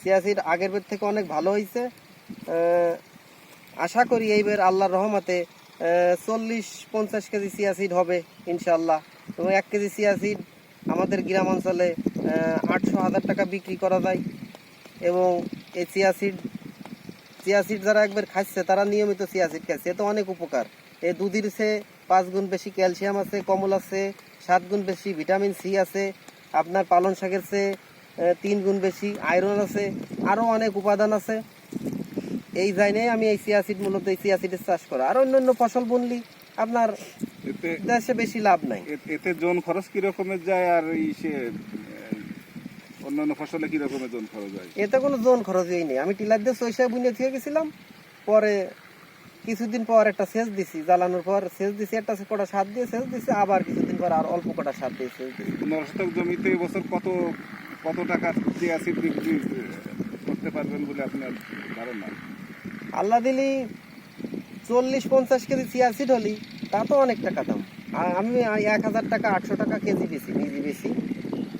Chia seed আগের বার থেকে অনেক ভালো হয়েছে আশা করি এইবার আল্লাহর রহমতে চল্লিশ পঞ্চাশ কেজি সিয়াসিড হবে ইনশাল্লাহ এবং এক কেজি সিয়াসিড আমাদের গ্রাম অঞ্চলে আটশো হাজার টাকা বিক্রি করা যায়। এবং এই সিয়াসিড সিয়াসিড যারা একবার খাচ্ছে তারা নিয়মিত সিয়াসিড খাচ্ছে এ তো অনেক উপকার। এই দুধের সে পাঁচ গুণ বেশি ক্যালসিয়াম আছে, কমল আছে, সাত গুণ বেশি ভিটামিন সি আছে আপনার পালন শাকের সে তিন গুণ বেশি। আয়রন আছে আরও অনেক উপাদান আছে। এই জাইনে আমি এই সিয়াসিড মূলত এই সিয়াসিডের চাষ করা। আর অন্য অন্য ফসল বুনলি আপনার দেশে বেশি লাভ নাই। এতে জন খরচ কি রকমের যায় আর এই সে অন্যান্য ফসলে কি রকমের জন খরচ যায় এতে কোনো জোন খরচই নেই। আমি টিলার দিয়ে সইসা বুনে থেকে গেছিলাম পরে কিছুদিন পর একটা সেচ দিছি জ্বালানোর পর সেচ দিছি একটা কটা সার দিয়ে সেচ দিছি আবার কিছুদিন পর আর অল্প কটা সার দিয়ে সেচ দিছি। পনেরো শতক জমিতে এবছর কত কত টাকা দিয়ে অ্যাসিড বিক্রি করতে পারবেন বলে আপনার ধারণা? আল্লাহ দিলি চল্লিশ পঞ্চাশ কেজি সিয়াসিড হলি তা তো অনেক টাকা দাম। আর আমি এক হাজার টাকা আটশো টাকা কেজি বেশি নিজে বেশি।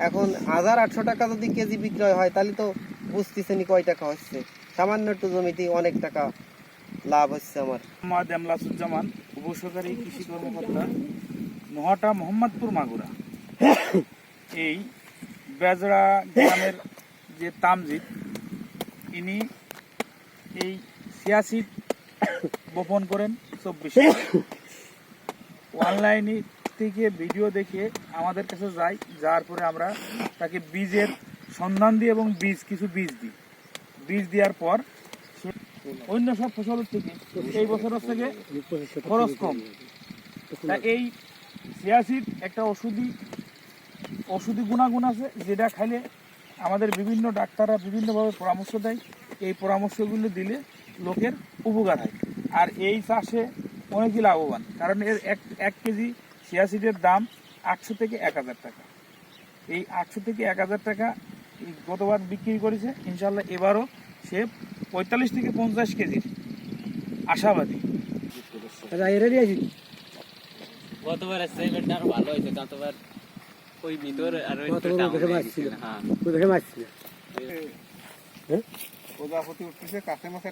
এখন হাজার আটশো টাকা যদি কেজি বিক্রয় হয় তাহলে তো বুঝতেছেনি কয় টাকা হচ্ছে। সামান্য একটু জমিতে অনেক টাকা লাভ হচ্ছে আমার। মোহাম্মদ এমলাসুজ্জামান, উপসহকারী কৃষি কর্মকর্তা, নোহাটা মোহাম্মদপুর মাগুরা। এই বেজড়া গ্রামের যে তামজিদ, ইনি এই সিয়াসিড বপন করেন চব্বিশে অনলাইনে থেকে ভিডিও দেখে আমাদের কাছে যাই যার পরে আমরা তাকে বীজের সন্ধান দিই এবং বীজ, কিছু বীজ দিই। বীজ দেওয়ার পর অন্য সব ফসলের থেকে এই বছরের থেকে খরচ কম। এই সিয়াসিড একটা ওষুধি ওষুধি গুণাগুণ আছে যেটা খাইলে আমাদের বিভিন্ন ডাক্তাররা বিভিন্নভাবে পরামর্শ দেয়। এই পরামর্শগুলো দিলে লোকের উপকার হয়। আর এই চাষে অনেকই লাভবান। কারণ এর এক এক কেজি সিয়াসিডের দাম আটশো থেকে এক হাজার টাকা। এই আটশো থেকে এক হাজার টাকা গতবার বিক্রি করেছে। ইনশাল্লাহ এবারও সে পঁয়তাল্লিশ থেকে পঞ্চাশ কেজির আশাবাদী। গতবার এসে এবারটা আরও ভালো হয়েছে গতবার ওই ভিতর আর ওই হ্যাঁ। প্রজাপতি উঠতেছে কাছে মাছে